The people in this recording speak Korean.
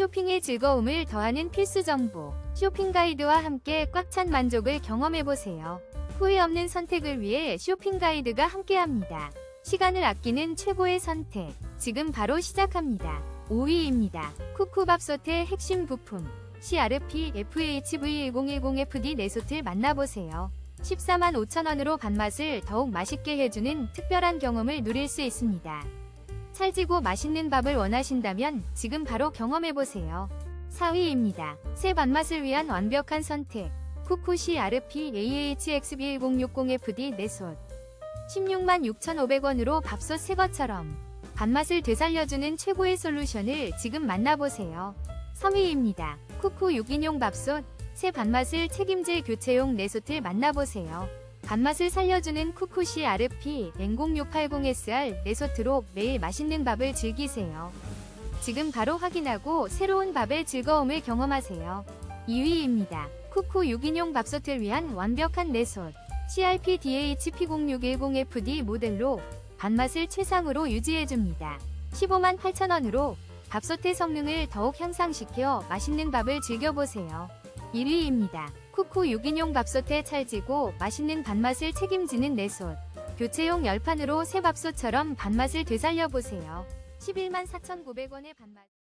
쇼핑의 즐거움을 더하는 필수 정보. 쇼핑 가이드와 함께 꽉 찬 만족을 경험해보세요. 후회 없는 선택을 위해 쇼핑 가이드가 함께합니다. 시간을 아끼는 최고의 선택. 지금 바로 시작합니다. 5위입니다. 쿠쿠밥솥의 핵심 부품. CRP FHV1010FD 네소틀 만나보세요. 14만 5천원으로 밥맛을 더욱 맛있게 해주는 특별한 경험을 누릴 수 있습니다. 찰지고 맛있는 밥을 원하신다면 지금 바로 경험해보세요. 4위입니다. 새 밥맛을 위한 완벽한 선택. 쿠쿠시 RP AHX1060FD 네솥 16만 6,500원으로 밥솥 새 것처럼 밥맛을 되살려주는 최고의 솔루션을 지금 만나보세요. 3위입니다. 쿠쿠 6인용 밥솥 새 밥맛을 책임질 교체용 네솥을 만나보세요. 밥맛을 살려주는 쿠쿠시 RP N0680SR 네소트로 매일 맛있는 밥을 즐기세요. 지금 바로 확인하고 새로운 밥의 즐거움을 경험하세요. 2위입니다. 쿠쿠 6인용 밥솥을 위한 완벽한 네솥 CRP DHP0610FD 모델로 밥맛을 최상으로 유지해줍니다. 15만 8천원으로 밥솥의 성능을 더욱 향상시켜 맛있는 밥을 즐겨보세요. 1위입니다. 쿠쿠 6인용 밥솥에 찰지고 맛있는 밥맛을 책임지는 내솥. 교체용 열판으로 새 밥솥처럼 밥맛을 되살려보세요. 11만 4,900원의 밥맛.